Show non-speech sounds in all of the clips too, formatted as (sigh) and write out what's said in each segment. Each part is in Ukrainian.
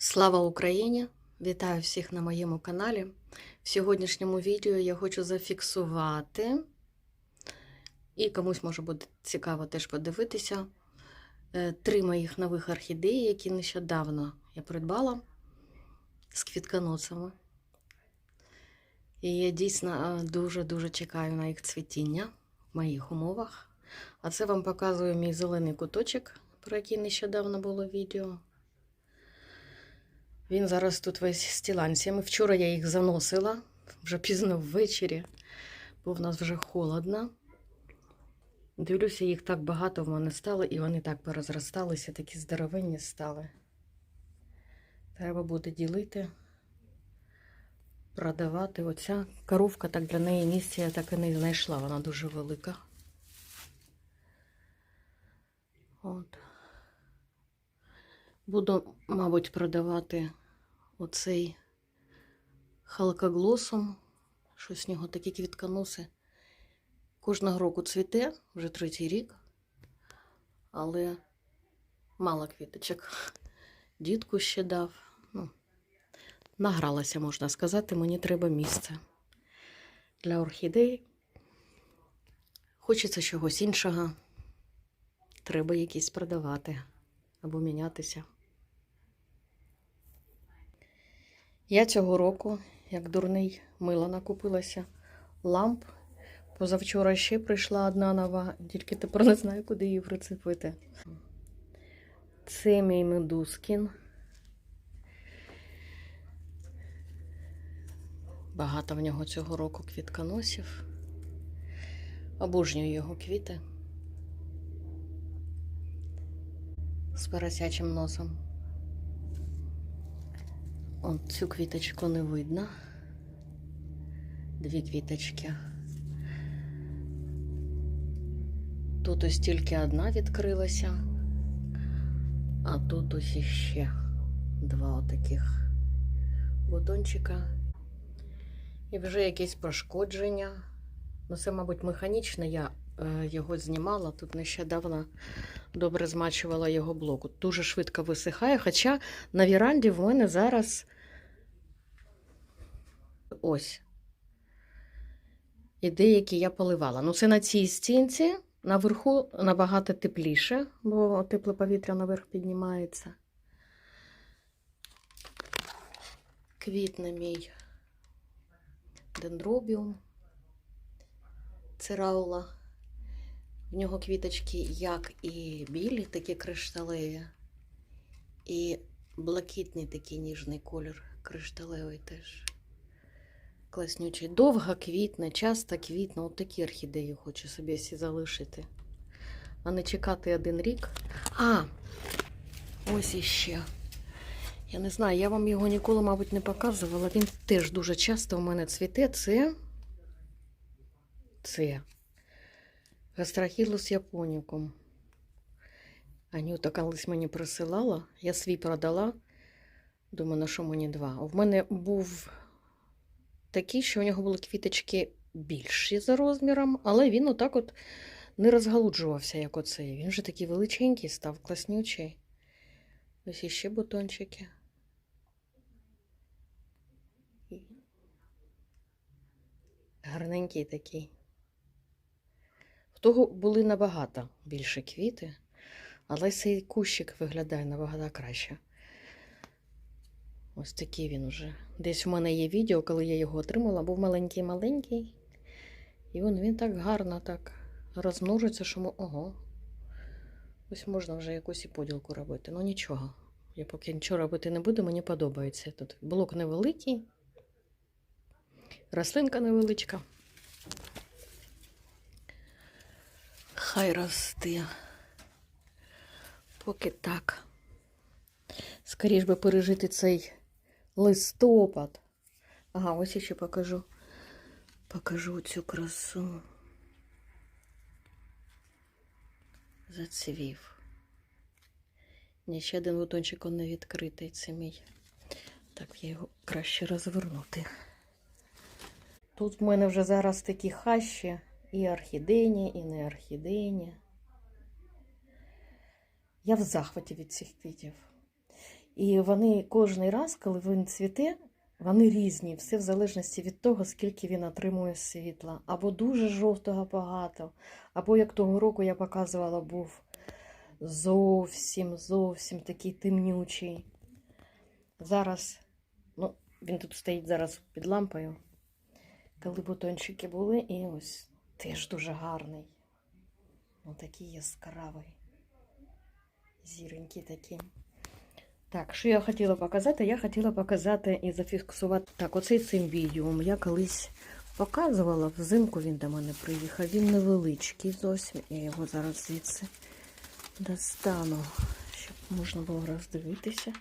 Слава Україні! Вітаю всіх на моєму каналі. В сьогоднішньому відео я хочу зафіксувати, і комусь може бути цікаво теж подивитися, е, три моїх нових орхідеї, які нещодавно я придбала з квітконосами. І я дійсно дуже-дуже чекаю на їх цвітіння в моїх умовах. А це вам показує мій зелений куточок, про який нещодавно було відео. Він зараз тут весь з тіланцями. Вчора я їх заносила вже пізно ввечері, бо в нас вже холодно. Дивлюся, їх так багато в мене стало, і вони так порозросталися, такі здоровенні стали. Треба буде ділити, продавати. Оця коровка так для неї місця я так і не знайшла, вона дуже велика. От. Буду, мабуть, продавати оцей халкоглосом. Щось з нього такі квітконоси. Кожного року цвіте, вже третій рік, але мало квіточок. Дітку ще дав. Ну, награлася, можна сказати, мені треба місце для орхідей. Хочеться чогось іншого. Треба якісь продавати або мінятися. Я цього року, як дурний мила накупилася ламп. Позавчора ще прийшла одна нова, тільки тепер не знаю, куди її прицепити. Це мій медускін. Багато в нього цього року квітконосів. Обожнюю його квіти. З поросячим носом. От цю квіточку не видно. Дві квіточки. Тут ось тільки одна відкрилася, а тут ось іще два отаких бутончика. І вже якесь пошкодження. Ну, це, мабуть, механічне. Я його знімала. Тут нещодавно добре змачувала його блоку. Дуже швидко висихає. Хоча на віранді в мене зараз ось. І деякі я поливала. Ну, це на цій стінці. Наверху набагато тепліше, бо тепле повітря наверх піднімається. Квітне мій дендробіум, цираула. В нього квіточки, як і білі, такі кришталеві, і блакитний такий ніжний колір, кришталевий теж. Класнючий. Довго квітне, часто квітне. От такі орхідеї хочу собі всі залишити. А не чекати один рік. А, ось іще. Я не знаю, я вам його ніколи, мабуть, не показувала. Він теж дуже часто у мене цвіте. Це. Це. Гастрахілус японікум. Анюта колись мені присилала, я свій продала. Думаю, на що мені два. В мене був такий, що у нього були квіточки більші за розміром, але він отак от не розгалуджувався, як оцей. Він вже такий величенький став, класнючий. Ось іще бутончики. Гарненький такий. Того були набагато більше квіти, але цей кущик виглядає набагато краще. Ось такий він уже. Десь у мене є відео, коли я його отримала, був маленький-маленький. І він, він так гарно так розмножиться, що ми. Ого. Ось можна вже якусь і поділку робити. Ну нічого. Я поки нічого робити не буду, мені подобається. Тут блок невеликий, рослинка невеличка. Хай росте. Поки так. Скоріш би пережити цей листопад. Ага, ось я ще покажу. Покажу цю красу. Зацвів. Ні, ще один бутончик он не відкритий, це мій. Так, я його краще розвернути. Тут в мене вже зараз такі хащі, і орхідейні, і не орхідейні. Я в захваті від цих квітів. І вони кожен раз, коли він цвіте, вони різні, все в залежності від того, скільки він отримує світла. Або дуже жовтого багато, або як того року я показувала, був зовсім, зовсім такий темнючий. Зараз, ну, він тут стоїть зараз під лампою. Коли бутончики були, і ось теж дуже гарний. Ну, такий яскравий. Зіронькі такі. Так, що я хотіла показати? Я хотіла показати і зафіксувати. Так, оцей цим відео я колись показувала. Взимку він до мене приїхав. Він невеличкий зовсім. Я його зараз звідси достану, щоб можна було роздивитися.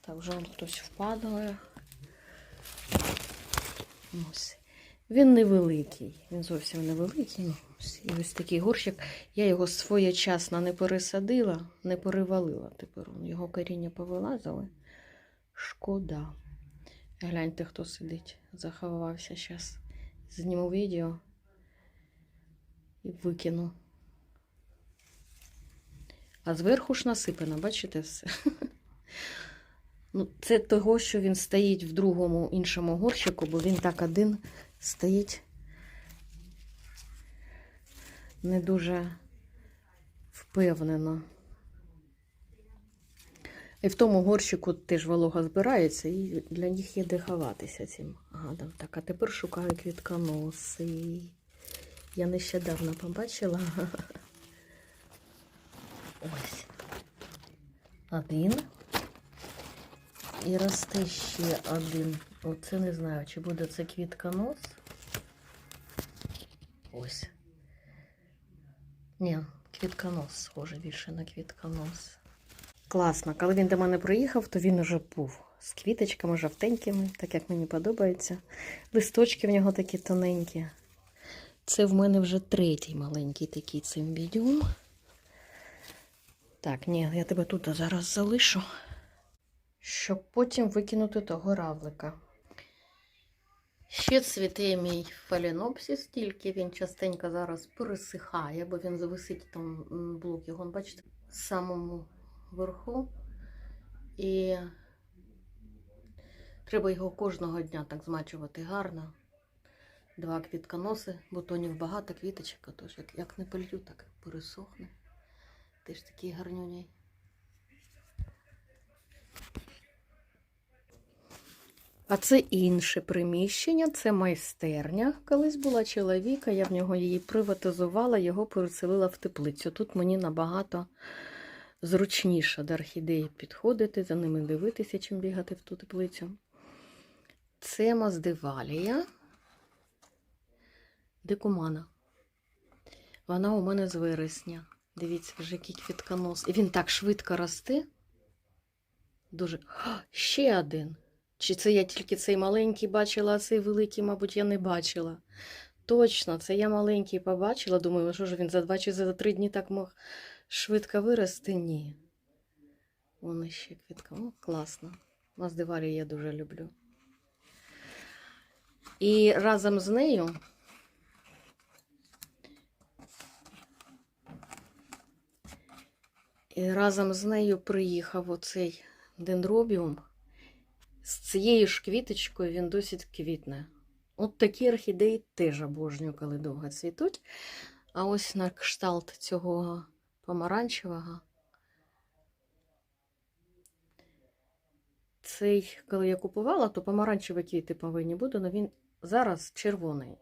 Так, вже он хтось впадає. Ось. Він невеликий, він зовсім невеликий. І ось такий горщик. Я його своєчасно не пересадила, не перевалила. Тепер його коріння повилазили. Шкода. Гляньте, хто сидить. Заховався зараз. Зніму відео і викину. А зверху ж насипано, бачите все? (laughs) Ну, це того, що він стоїть в другому іншому горщику, бо він так один стоїть не дуже впевнено. І в тому горщику теж волога збирається, і для них є де ховатися цим гадом. Так, а тепер шукаю квітконоси. Я нещодавно побачила. Ось. Один. І росте ще один. Оце не знаю, чи буде це квітконос. Ось. Ні, квітконос схоже більше на квітконос. Класно. Коли він до мене приїхав, то він уже був з квіточками жовтенькими, так як мені подобається. Листочки в нього такі тоненькі. Це в мене вже третій маленький такий цимбідіум. Так, ні, я тебе тут зараз залишу щоб потім викинути того равлика. Ще цвіте мій фаленопсис, тільки він частенько зараз пересихає, бо він зависить там блок його, бачите, в самому верху. І треба його кожного дня так змачувати гарно. Два квітконоси, бутонів багато, квіточок, тож як, як не полью, так пересохне. Теж такий гарнюній. А це інше приміщення, це майстерня. Колись була чоловіка, я в нього її приватизувала, його переселила в теплицю. Тут мені набагато зручніше до орхідеї підходити, за ними дивитися, чим бігати в ту теплицю. Це маздивалія декумана. Вона у мене з вересня. Дивіться, вже який квітконос. І він так швидко росте. Дуже. О, ще один. Чи це я тільки цей маленький бачила, а цей великий, мабуть, я не бачила. Точно, це я маленький побачила. Думаю, що ж він за два чи за три дні так мог швидко вирости? Ні. Вон ще квітка. О, класно. Маздивалі я дуже люблю. І разом з нею і разом з нею приїхав оцей дендробіум. Цією ж квіточкою він досить квітне. От такі орхідеї теж обожнюю, коли довго цвітуть. А ось на кшталт цього помаранчевого. Цей, коли я купувала, то помаранчеві квіти повинні бути, але він зараз червоний.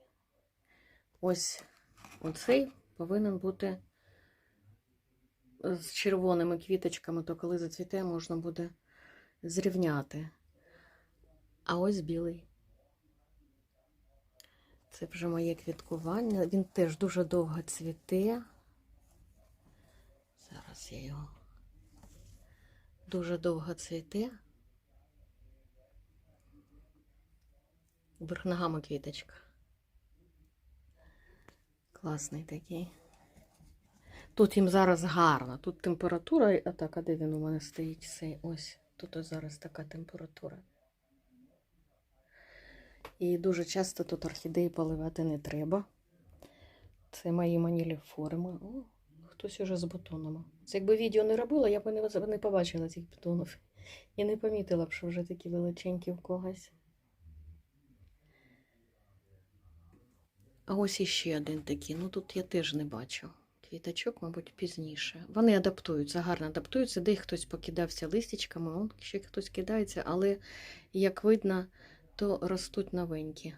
Ось оцей повинен бути з червоними квіточками, то коли зацвіте, можна буде зрівняти. А ось білий. Це вже моє квіткування. Він теж дуже довго цвіте. Зараз я його дуже довго цвіте. Верх ногами квіточка. Класний такий. Тут їм зараз гарно. Тут температура, а так, а де він у мене стоїть цей ось. Тут зараз така температура. І дуже часто тут орхідеї поливати не треба. Це мої манілі форми. О, хтось уже з бутонами. Це якби відео не робила, я б не, не побачила цих бутонів. І не помітила б, що вже такі величенькі в когось. А ось іще один такий. Ну тут я теж не бачу. Квіточок, мабуть, пізніше. Вони адаптуються, гарно адаптуються, де хтось покидався листячками, ще хтось кидається, але, як видно, то ростуть новенькі.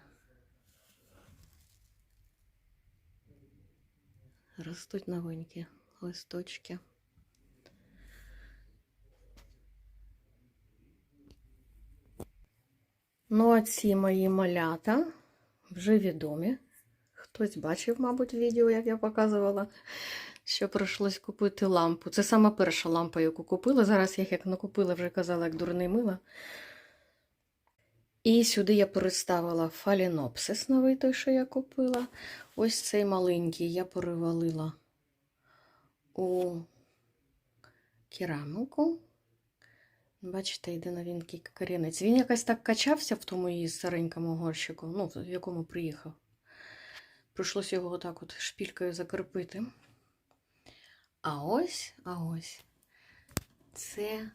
Ростуть новенькі листочки. Ну, а ці мої малята вже відомі. Хтось бачив, мабуть, відео, як я показувала, що прийшлось купити лампу. Це сама перша лампа, яку купила. Зараз я як накупила, вже казала, як дурний мила. І сюди я переставила фалінопсис новий той, що я купила. Ось цей маленький я перевалила у керамику. Бачите, йде новенький корінець. Він якось так качався в тому її старенькому горщику, ну, в якому приїхав. Прийшлось його отак от шпількою закріпити. А ось, а ось це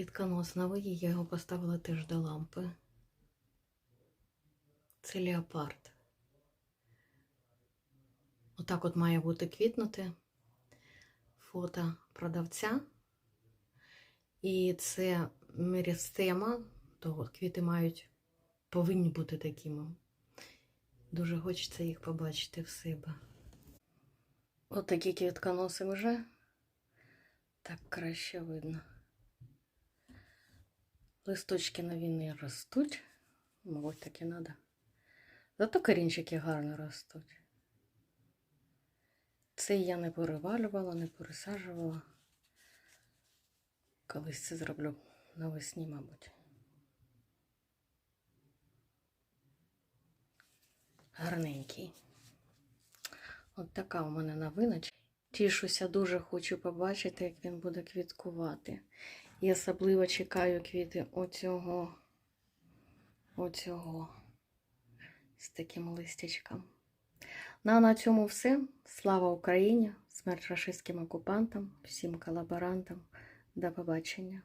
квітконос новий, я його поставила теж до лампи. Це леопард. Отак от має бути квітнути фото продавця. І це мерістема, то квіти мають повинні бути такими. Дуже хочеться їх побачити в себе. От квітконоси вже так краще видно. Листочки нові не ростуть, мабуть, так і треба. Зато корінчики гарно ростуть. Це я не перевалювала, не пересаджувала. Колись це зроблю навесні, мабуть. Гарненький. От така у мене новиночка. Тішуся, дуже хочу побачити, як він буде квіткувати. І особливо чекаю квіти оцього, оцього з таким листячком. Ну а на цьому все. Слава Україні! Смерть рашистським окупантам, всім колаборантам. До побачення!